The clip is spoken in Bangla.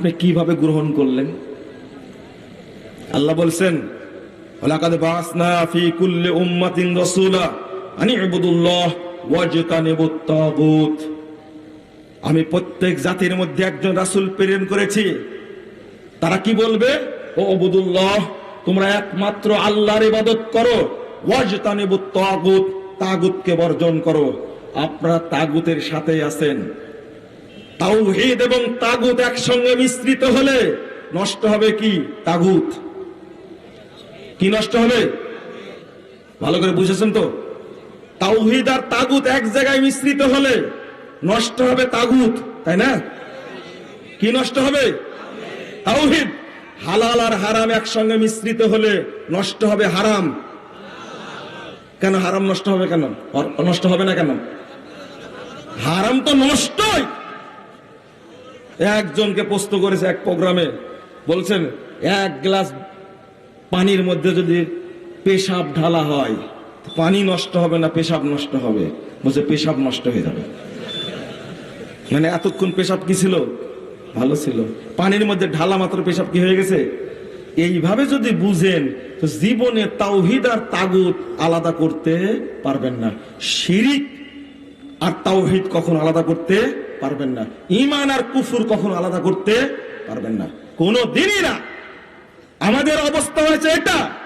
আপনি কীভাবে গ্রহণ করলেন? আল্লাহ বলছেন, ওয়ালাকাদ বাসনা ফি কুল্লি উম্মাতিন রাসূলা আনি ইবুদুল্লাহ ওয়াজতানিবুত তাগুত আমি প্রত্যেক জাতির মধ্যে একজন রাসূল প্রেরণ করেছি। তারা কি বলবে? ও আবুদুল্লাহ তোমরা একমাত্র আল্লাহর ইবাদত করো ওয়াজতানিবুত তাগুত তাগুতকে বর্জন করো। আপনারা তাগুতের সাথে আছেন। তাওহীদ এবং তাগুত একসঙ্গে মিশ্রিত হলে নষ্ট হবে কি? তাগুত। কি নষ্ট হবে? ভালো করে বুঝেছেন তো? তাওহীদ আর তাগুত এক জায়গায় মিশ্রিত হলে নষ্ট হবে তাগুত, তাই না? কি নষ্ট হবে? তাওহীদ। হালাল আর হারাম একসঙ্গে মিশ্রিত হলে নষ্ট হবে হারাম। কেন হারাম নষ্ট হবে কেন? নষ্ট হবে না কেন? হারাম তো নষ্টই। একজনকে প্রশ্ন করেছে এক প্রোগ্রামে। বলছেন, এক গ্লাস পানির মধ্যে যদি পেশাব ঢালা হয়, পানি নষ্ট হবে না, পেশাব নষ্ট হবে? বলছে, পেশাব নষ্ট হয়ে যাবে। মানে এতক্ষণ পেশাব কি ছিল? ভালো ছিল। পানির মধ্যে ঢালা মাত্র পেশাব কি হয়ে গেছে? এইভাবে যদি বুঝেন জীবনে তাওহিদ আর তাগুত আলাদা করতে পারবেন না। শিরিক আর তাওহিদ কখন আলাদা করতে পারবেন না। ইমান আর কুফুর কখনো আলাদা করতে পারবেন না। কোনো দিনই না। আমাদের অবস্থা হয়েছে এটা।